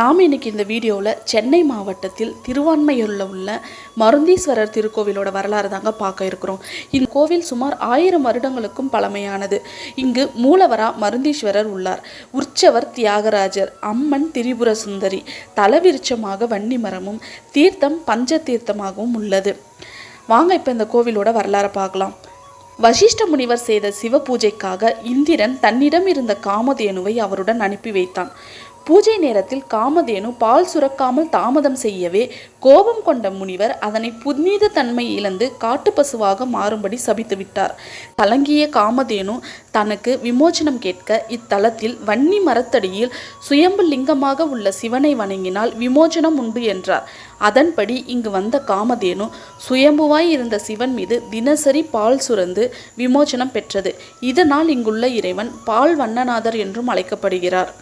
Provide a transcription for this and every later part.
நாம் இன்னைக்கு இந்த வீடியோவில் சென்னை மாவட்டத்தில் திருவான்மையூரில் உள்ள மருந்தீஸ்வரர் திருக்கோவிலோட வரலாறு தாங்க பார்க்க இருக்கிறோம். இந்த கோவில் சுமார் ஆயிரம் வருடங்களுக்கும் பழமையானது. இங்கு மூலவரா மருந்தீஸ்வரர் உள்ளார். உற்சவர் தியாகராஜர் அம்மன் திரிபுர சுந்தரி தலவிருட்சமாக வன்னி மரமும் தீர்த்தம் பஞ்ச தீர்த்தமாகவும் உள்ளது. வாங்க இப்போ இந்த கோவிலோட வரலாறை பார்க்கலாம். வசிஷ்ட முனிவர் செய்த சிவ பூஜைக்காக இந்திரன் தன்னிடம் இருந்த காமதேனுவை அவருடன் அனுப்பி வைத்தான். பூஜை நேரத்தில் காமதேனு பால் சுரக்காமல் தாமதம் செய்யவே கோபம் கொண்ட முனிவர் அதனை புனித தன்மை இழந்து காட்டுப்பசுவாக மாறும்படி சபித்துவிட்டார் கலங்கிய காமதேனு தனக்கு விமோச்சனம் கேட்க இத்தலத்தில் வன்னி மரத்தடியில் சுயம்பு லிங்கமாக உள்ள சிவனை வணங்கினால் விமோச்சனம் உண்டு என்றார். அதன்படி இங்கு வந்த காமதேனு சுயம்புவாய் இருந்த சிவன் மீது தினசரி பால் சுரந்து விமோச்சனம் பெற்றது. இதனால் இங்குள்ள இறைவன் பால் வண்ணநாதர் என்றும் அழைக்கப்படுகிறார்.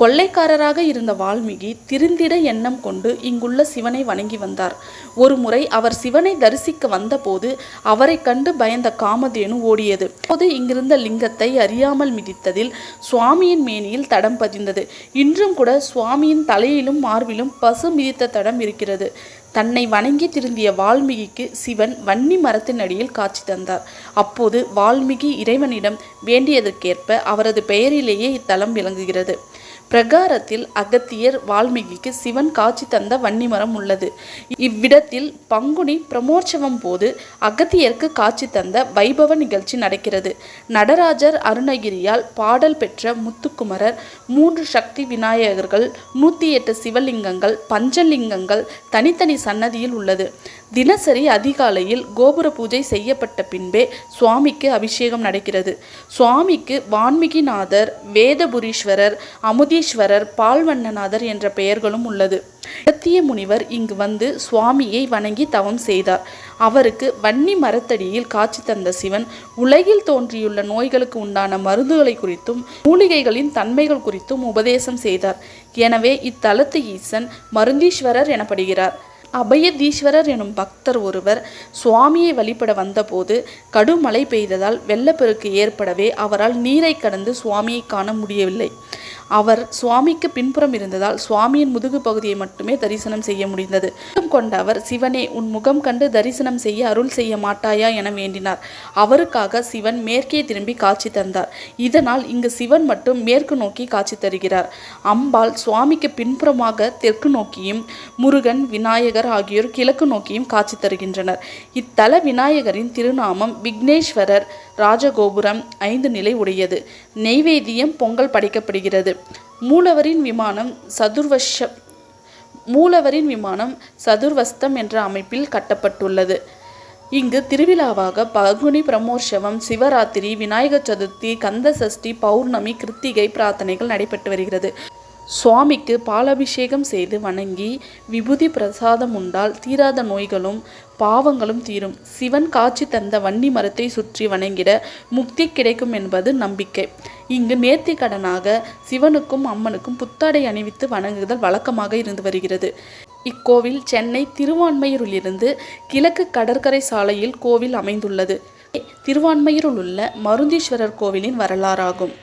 கொள்ளைக்காரராக இருந்த வால்மீகி திருந்திட எண்ணம் கொண்டு இங்குள்ள சிவனை வணங்கி வந்தார். ஒரு முறை அவர் சிவனை தரிசிக்க வந்தபோது அவரை கண்டு பயந்த காமதேனு ஓடியது. அப்போது இங்கிருந்த லிங்கத்தை அறியாமல் மிதித்ததில் சுவாமியின் மேனியில் தடம் பதிந்தது. இன்றும் கூட சுவாமியின் தலையிலும் மார்பிலும் பசு மிதித்த தடம் இருக்கிறது. தன்னை வணங்கி திருந்திய வால்மீகிக்கு சிவன் வன்னி மரத்தின் அடியில் காட்சி தந்தார். அப்போது வால்மீகி இறைவனிடம் வேண்டியதற்கேற்ப அவரது பெயரிலேயே இத்தலம் விளங்குகிறது. பிரகாரத்தில் அகத்தியர் வால்மீகிக்கு சிவன் காட்சி தந்த வன்னிமரம் உள்ளது. இவ்விடத்தில் பங்குனி பிரமோற்சவம் போது அகத்தியருக்கு காட்சி தந்த வைபவ நிகழ்ச்சி நடக்கிறது. நடராஜர் அருணகிரியால் பாடல் பெற்ற முத்துக்குமரர் மூன்று சக்தி விநாயகர்கள் நூற்றி எட்டு சிவலிங்கங்கள் பஞ்சலிங்கங்கள் தனித்தனி சன்னதியில் உள்ளது. தினசரி அதிகாலையில் கோபுர பூஜை செய்யப்பட்ட பின்பே சுவாமிக்கு அபிஷேகம் நடக்கிறது. சுவாமிக்கு வான்மீகிநாதர் வேதபுரீஸ்வரர் அமுதீஸ்வரர் பால்வண்ணநாதர் என்ற பெயர்களும் உள்ளது. அகத்திய முனிவர் இங்கு வந்து சுவாமியை வணங்கி தவம் செய்தார். அவருக்கு வன்னி மரத்தடியில் காட்சி தந்த சிவன் உலகில் தோன்றியுள்ள நோய்களுக்கு உண்டான மருந்துகளை குறித்தும் மூலிகைகளின் தன்மைகள் குறித்தும் உபதேசம் செய்தார். எனவே இத்தலத்து ஈசன் மருந்தீஸ்வரர் எனப்படுகிறார். அபயதீஸ்வரர் எனும் பக்தர் ஒருவர் சுவாமியை வழிபட வந்தபோது கடுமழை பெய்ததால் வெள்ளப்பெருக்கு ஏற்படவே அவரால் நீரை கடந்து சுவாமியை காண முடியவில்லை. அவர் சுவாமிக்கு பின்புறம் இருந்ததால் சுவாமியின் முதுகு பகுதியை மட்டுமே தரிசனம் செய்ய முடிந்தது. கொண்ட அவர் சிவனே உன் முகம் கண்டு தரிசனம் செய்ய அருள் செய்ய மாட்டாயா? என வேண்டினார். அவருக்காக சிவன் மேற்கே திரும்பி காட்சி தந்தார். இதனால் இங்கு சிவன் மட்டும் மேற்கு நோக்கி காட்சி தருகிறார். அம்பாள் சுவாமிக்கு பின்புறமாக தெற்கு நோக்கியும் முருகன் விநாயகர் விநாயகர் ஆகியோர் கிழக்கு நோக்கியும் காட்சி தருகின்றனர். இத்தல விநாயகரின் திருநாமம் விக்னேஸ்வரர் ராஜகோபுரம் ஐந்து நிலை உடையது. நெய்வேத்தியம் பொங்கல் படைக்கப்படுகிறது. மூலவரின் விமானம் சதுர்வஷ மூலவரின் விமானம் சதுர்வஸ்தம் என்ற அமைப்பில் கட்டப்பட்டுள்ளது. இங்கு திருவிழாவாக பகுனி பிரமோற்சவம் சிவராத்திரி விநாயகர் சதுர்த்தி கந்த சஷ்டி பௌர்ணமி கிருத்திகை பிரார்த்தனைகள் நடைபெற்று வருகிறது. சுவாமிக்கு பாலாபிஷேகம் செய்து வணங்கி விபூதி பிரசாதம் உண்டால் தீராத நோய்களும் பாவங்களும் தீரும். சிவன் காட்சி தந்த வன்னி மரத்தை சுற்றி வணங்கிட முக்தி கிடைக்கும் என்பது நம்பிக்கை. இங்கு நேர்த்தி கடனாக சிவனுக்கும் அம்மனுக்கும் புத்தாடை அணிவித்து வணங்குதல் வழக்கமாக இருந்து வருகிறது. இக்கோவில் சென்னை திருவான்மையூரிலிருந்து கிழக்கு கடற்கரை சாலையில் கோவில் அமைந்துள்ளது. திருவான்மையூரில் உள்ள மருந்தீஸ்வரர் கோவிலின் வரலாறாகும்.